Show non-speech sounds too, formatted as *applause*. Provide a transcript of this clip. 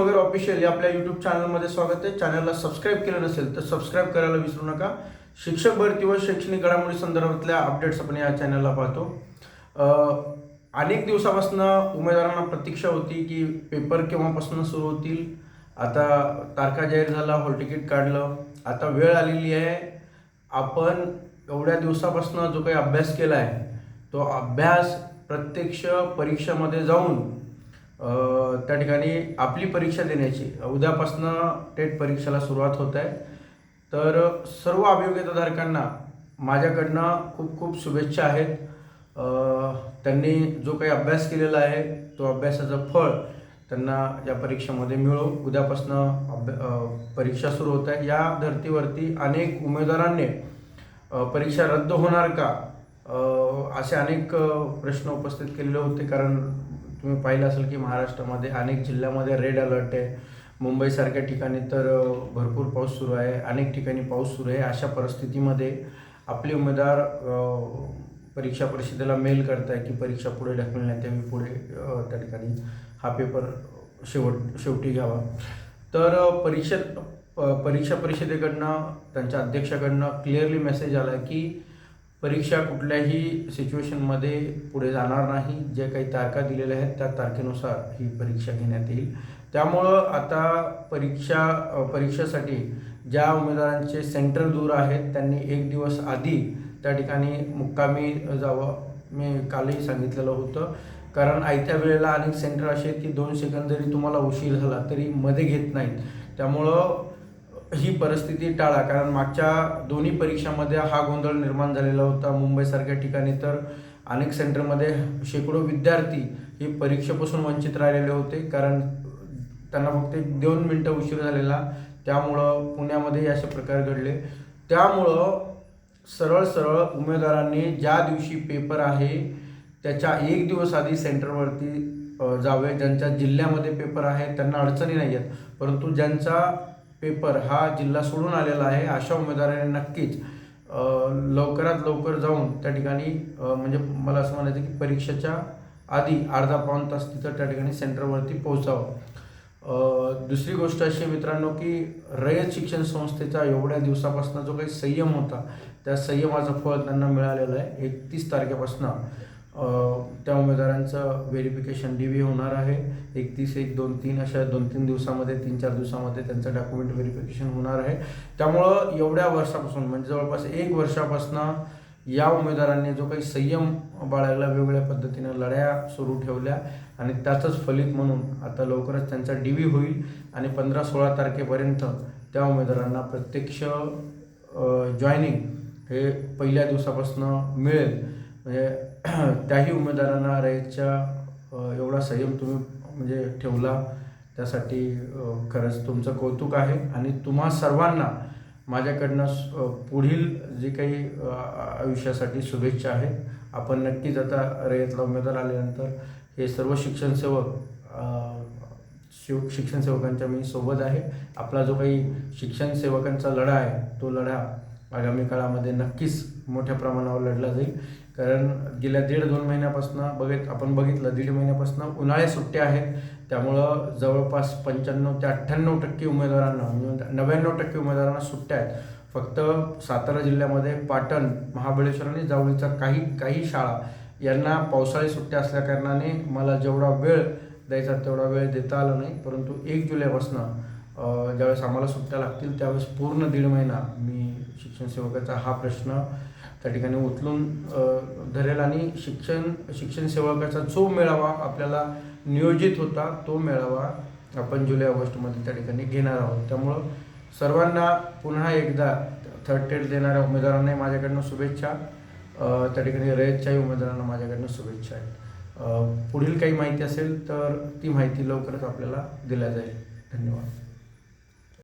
वगैरे ऑफिशियल या आपल्या यूट्यूब चॅनलमध्ये स्वागत आहे. चॅनलला सबस्क्राईब केलं नसेल तर सबस्क्राईब करायला विसरू नका. शिक्षक भरती व शैक्षणिक घडामोडी संदर्भातल्या अपडेट्स आपण या चॅनलला पाहतो. अनेक दिवसापासून उमेदवारांना प्रतीक्षा होती की पेपर केव्हापासून सुरू होतील? आता तारखा जाहीर झाला हॉल तिकीट काढलं. आता वेळ आलेली आहे. आपण एवढ्या दिवसापासून जो काही अभ्यास केला आहे तो अभ्यास प्रत्यक्ष परीक्षामध्ये जाऊन त्या ठिकाणी आपली परीक्षा देण्याची. उद्यापासनं टेट परीक्षेला सुरुवात होत आहे. तर सर्व अभियोग्यताधारकांना माझ्याकडनं खूप खूप शुभेच्छा आहेत. त्यांनी जो काही अभ्यास केलेला आहे तो अभ्यासाचं फळ त्यांना या परीक्षेमध्ये मिळो. उद्यापासनं अभ्या परीक्षा सुरू होत आहे. या धर्तीवरती अनेक उमेदवारांनी परीक्षा रद्द होणार का? असे अनेक प्रश्न उपस्थित केलेले होते. कारण तुम्ही पाहिलं असेल की महाराष्ट्रामध्ये अनेक जिल्ह्यामध्ये रेड अलर्ट आहे. मुंबईसारख्या ठिकाणी तर भरपूर पाऊस सुरू आहे. अनेक ठिकाणी पाऊस सुरू आहे. अशा परिस्थितीमध्ये आपले उमेदवार परीक्षा परिषदेला मेल करत आहे की परीक्षा पुढे ढकलण्यात यावी पुढे त्या ठिकाणी हा पेपर शेवट शेवटी घ्यावा. तर परीक्षे परीक्षा प- परीक्षा परिषदेकडनं त्यांच्या अध्यक्षाकडनं क्लिअरली मेसेज आला की परीक्षा कुठल्याही सिच्युएशनमध्ये पुढे जाणार नाही. जे काही तारखा दिलेल्या आहेत त्या तारखेनुसार ही परीक्षा घेण्यात येईल. त्यामुळं आता परीक्षा परीक्षेसाठी ज्या उमेदवारांचे सेंटर दूर आहेत त्यांनी एक दिवस आधी त्या ठिकाणी मुक्कामी जावं. मी कालही सांगितलेलं होतं. कारण आयत्या वेळेला अनेक सेंटर असे आहेत की दोन सेकंद जरी तुम्हाला उशीर झाला तरी मध्ये घेत नाहीत. त्यामुळं ही परिस्थिती टाळा. कारण मागच्या दोन्ही परीक्षामध्ये हा गोंधळ निर्माण झालेला होता मुंबईसारख्या ठिकाणी. तर अनेक सेंटरमध्ये शेकडो विद्यार्थी ही परीक्षेपासून वंचित राहिलेले होते. कारण त्यांना फक्त एक दोन मिनटं उशीर झालेला. त्यामुळं पुण्यामध्ये असे प्रकार घडले. त्यामुळं सरळ सरळ उमेदवारांनी ज्या दिवशी पेपर आहे त्याच्या एक दिवस आधी सेंटरवरती जावे. ज्यांच्या जिल्ह्यामध्ये पेपर आहे त्यांना अडचणी नाही आहेत परंतु ज्यांचा पेपर हा जिल्हा सोडून आलेला आहे. अशा उमेदवारांनी नक्कीच लवकरात लवकर जाऊन त्या ठिकाणी म्हणजे मला असं म्हणायचं की परीक्षेच्या आधी अर्धा पाऊण तास तिथं त्या ठिकाणी सेंटरवरती पोहोचावं. दुसरी गोष्ट अशी मित्रांनो की रयत शिक्षण संस्थेचा एवढ्या दिवसापासून जो काही संयम होता त्या संयमाचं फळ त्यांना मिळालेलं आहे. एकतीस तारखेपासून त्या उमेदवारांचं व्हेरिफिकेशन डी व्ही होणार आहे. एकतीस एक दोन तीन अशा दोन तीन दिवसामध्ये तीन चार दिवसामध्ये त्यांचं डॉक्युमेंट व्हेरिफिकेशन होणार आहे. त्यामुळं एवढ्या वर्षापासून म्हणजे जवळपास एक वर्षापासून या उमेदवारांनी जो काही संयम बाळगला वेगवेगळ्या पद्धतीनं लढ्या सुरू ठेवल्या आणि त्याचंच फलित म्हणून आता लवकरच त्यांचा डी व्ही होईल आणि पंधरा सोळा तारखेपर्यंत त्या उमेदवारांना प्रत्यक्ष जॉईनिंग हे पहिल्या दिवसापासून मिळेल. म्हणजे *clears throat* त्याही उमेदवारांना रयतच्या एवढा संयम तुम्ही म्हणजे ठेवला त्यासाठी खरंच तुमचं कौतुक आहे. आणि तुम्हा सर्वांना माझ्याकडनं पुढील जे काही आयुष्यासाठी शुभेच्छा आहेत. आपण नक्कीच आता रयतला उमेदवार आल्यानंतर हे सर्व शिक्षण सेवक शिव शिक्षण सेवकांच्या मी सोबत आहे. आपला जो काही शिक्षण सेवकांचा लढा आहे तो लढा आगामी काळामध्ये नक्कीच मोठ्या प्रमाणावर लढला जाईल. कारण गेल्या दीड दोन महिन्यापासून बघित आपण बघितलं दीड महिन्यापासून उन्हाळ्या सुट्ट्या आहेत. त्यामुळं जवळपास पंच्याण्णव ते अठ्ठ्याण्णव टक्के उमेदवारांना म्हणजे नव्याण्णव टक्के उमेदवारांना सुट्ट्या आहेत. फक्त सातारा जिल्ह्यामध्ये पाटण महाबळेश्वर आणि जावळीचा काही काही शाळा यांना पावसाळी सुट्ट्या असल्याकारणाने मला जेवढा वेळ द्यायचा तेवढा वेळ देता आला नाही. परंतु एक जुलैपासनं ज्यावेळेस आम्हाला सुट्ट्या लागतील त्यावेळेस पूर्ण दीड महिना मी शिक्षण सेवकाचा हा प्रश्न त्या ठिकाणी उचलून धरेल आणि शिक्षण शिक्षण सेवकाचा जो मेळावा आपल्याला नियोजित होता तो मेळावा आपण जुलै ऑगस्टमध्ये त्या ठिकाणी घेणार आहोत. त्यामुळं सर्वांना पुन्हा एकदा थर्ड टेट देणाऱ्या उमेदवारांनाही माझ्याकडनं शुभेच्छा. त्या ठिकाणी रयतच्याही उमेदवारांना माझ्याकडनं शुभेच्छा आहेत. पुढील काही माहिती असेल तर ती माहिती लवकरच आपल्याला दिल्या जाईल. धन्यवाद.